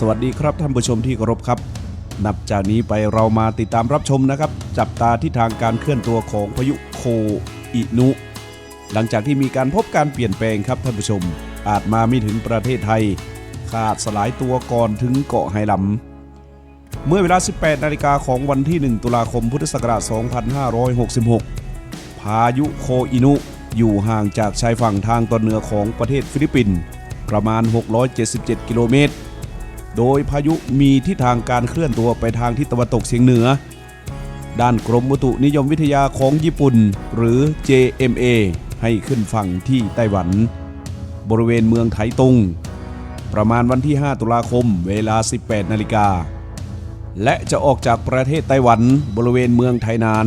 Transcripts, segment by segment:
สวัสดีครับท่านผู้ชมที่เคารพครับ นับจากนี้ไปเรามาติดตามรับชมนะครับ จับตาที่ทางการเคลื่อนตัวของพายุโคอินุ หลังจากที่มีการพบการเปลี่ยนแปลงครับท่านผู้ชม อาจมาไม่ถึงประเทศไทย ขาดสลายตัวก่อนถึงเกาะไหหลำเมื่อเวลา 18 นาฬิกาของวันที่ 1 ตุลาคมพุทธศักราช 2566 พายุโคอินุอยู่ห่างจากชายฝั่งทางตอนเหนือของประเทศฟิลิปปินส์ประมาณ 677 กิโลเมตร โดยพายุมีทิศทางการเคลื่อนตัวไปทางทิศตะวันตกเฉียงเหนือ ด้านกรมอุตุนิยมวิทยาของญี่ปุ่น หรือ JMA ให้ขึ้นฝั่งที่ไต้หวัน บริเวณเมืองไถตงประมาณวันที่ 5 ตุลาคม เวลา 18 นาฬิกา และจะออกจากประเทศไต้หวันบริเวณเมืองไทนาน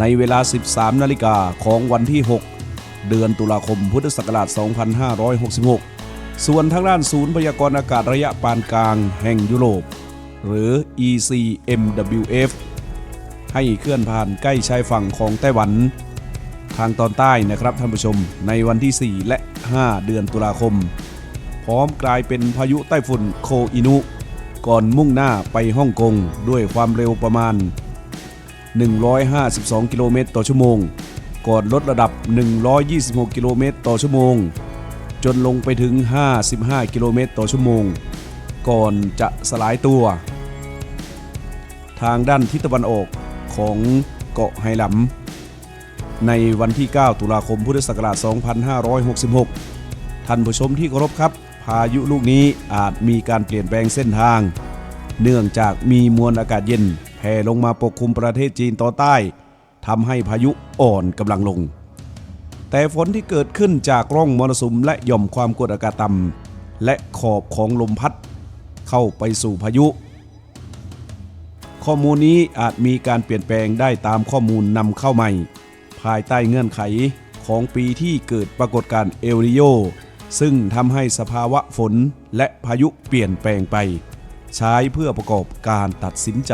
ในเวลา 13 นาฬิกาของวันที่ 6 เดือนตุลาคมพุทธศักราช 2566 ส่วนทางด้านศูนย์พยากรณ์อากาศระยะปานกลางแห่งยุโรป หรือ ECMWF ให้เคลื่อนผ่านใกล้ชายฝั่งของไต้หวัน ทางตอนใต้นะครับท่านผู้ชมในวันที่ 4 และ 5 เดือนตุลาคม พร้อมกลายเป็นพายุไต้ฝุ่นโคอินุ ก่อนมุ่งหน้าไปฮ่องกงด้วยความเร็วประมาณ 152 กิโลเมตรต่อชั่วโมง ก่อนลดระดับ 126 กิโลเมตรต่อชั่วโมง จนลงไปถึง 55 กิโลเมตรต่อชั่วโมง ก่อนจะสลายตัว ทางด้านทิศตะวันออกของเกาะไหหลำในวันที่ 9 ตุลาคมพุทธศักราช 2566 ท่านผู้ชมที่เคารพครับ พายุลูกนี้อาจมีการเปลี่ยนแปลงเส้นทาง เนื่องจากมีมวลอากาศเย็นแผ่ลงมาปกคลุมประเทศจีนตอนใต้ทำให้พายุอ่อนกำลังลง แต่ฝนที่เกิดขึ้นจากร่องมรสุมและหย่อมความกดอากาศต่ำและขอบของลมพัด เข้าไปสู่พายุ ข้อมูลนี้อาจมีการเปลี่ยนแปลงได้ตามข้อมูลนำเข้าใหม่ ภายใต้เงื่อนไขของปีที่เกิดปรากฏการณ์เอลนิโยซึ่งทำให้สภาวะฝนและพายุเปลี่ยนแปลงไป ใช้เพื่อประกอบการตัดสินใจ